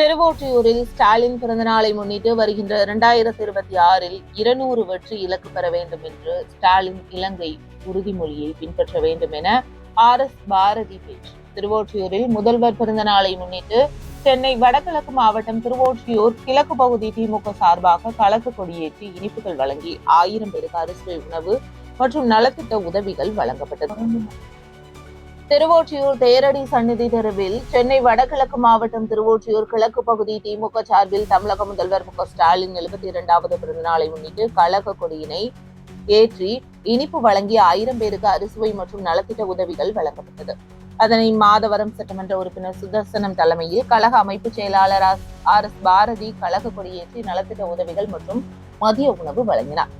திருவொற்றியூரில் ஸ்டாலின் பிறந்தநாளை முன்னிட்டு வருகின்ற இரண்டாயிரத்தி இருபத்தி ஆறில் இருநூறு வெற்றி இலக்கு பெற வேண்டும் என்று ஸ்டாலின் இலங்கை உறுதிமொழியை பின்பற்ற வேண்டும் என ஆர் எஸ் பாரதி பேச்சு. திருவொற்றியூரில் முதல்வர் பிறந்தநாளை முன்னிட்டு சென்னை வடகிழக்கு மாவட்டம் திருவொற்றியூர் கிழக்கு பகுதி திமுக சார்பாக கலக்கு கொடியேற்றி இனிப்புகள் வழங்கி ஆயிரம் பேருக்கு அரிசி உணவு மற்றும் நலத்திட்ட உதவிகள் வழங்கப்பட்டது. திருவொற்றியூர் தேரடி சந்நிதி தெருவில் சென்னை வடகிழக்கு மாவட்டம் திருவொற்றியூர் கிழக்கு பகுதி திமுக சார்பில் தமிழக முதல்வர் மு ஸ்டாலின் எழுபத்தி இரண்டாவது பிறந்தநாளை முன்னிட்டு கழக கொடியினை ஏற்றி இனிப்பு வழங்கி ஆயிரம் பேருக்கு அறுசுவை மற்றும் நலத்திட்ட உதவிகள் வழங்கப்பட்டது. அதனை மாதவரம் சட்டமன்ற உறுப்பினர் சுதர்சனம் தலைமையில் கழக அமைப்பு செயலாளர் ஆர் எஸ் பாரதி கழக கொடியேற்றி நலத்திட்ட உதவிகள் மற்றும் மதிய உணவு வழங்கினார்.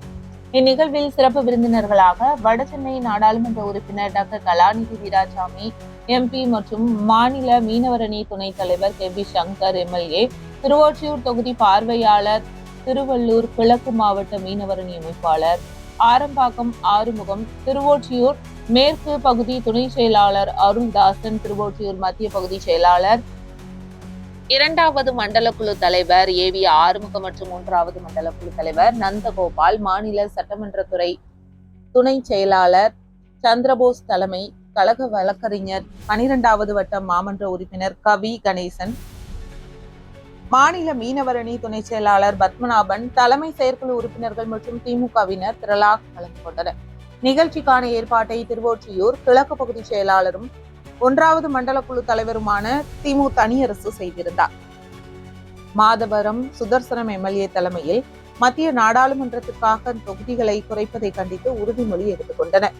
இந்நிகழ்வில் சிறப்பு விருந்தினர்களாக வடசென்னை நாடாளுமன்ற உறுப்பினர் டாக்டர் கலாநிதி வீராசாமி எம்பி மற்றும் மாநில மீனவரணி துணைத் தலைவர் K P Shankar MLA Thiruvottiyur தொகுதி பார்வையாளர் திருவள்ளூர் கிழக்கு மாவட்ட மீனவரணி அமைப்பாளர் ஆரம்பாக்கம் ஆறுமுகம் திருவொற்றியூர் மேற்கு பகுதி துணை செயலாளர் அருள்தாசன் திருவொற்றியூர் மத்திய பகுதி செயலாளர் இரண்டாவது மண்டல குழு தலைவர் ஏ வி ஆறுமுகம் மற்றும் மூன்றாவது மண்டல குழு தலைவர் நந்தகோபால் மாநில சட்டமன்றத்துறை துணை செயலாளர் சந்திரபோஸ் தலைமை கழக வழக்கறிஞர் பனிரெண்டாவது வட்ட மாமன்ற உறுப்பினர் கவி கணேசன் மாநில மீனவரணி துணை செயலாளர் பத்மநாபன் தலைமை செயற்குழு உறுப்பினர்கள் மற்றும் திமுகவினர் திரளாக கலந்து கொண்டனர். நிகழ்ச்சிக்கான ஏற்பாட்டை திருவொற்றியூர் கிழக்கு பகுதி செயலாளரும் ஒன்றாவது மண்டல குழு தலைவருமான திமு தனியரசு செய்திருந்தார். மாதவரம் சுதர்சனம் எம்எல்ஏ தலைமையில் மத்திய நாடாளுமன்றத்திற்காக தொகுதிகளை குறைப்பதை கண்டித்து உறுதிமொழி எடுத்துக் கொண்டனர்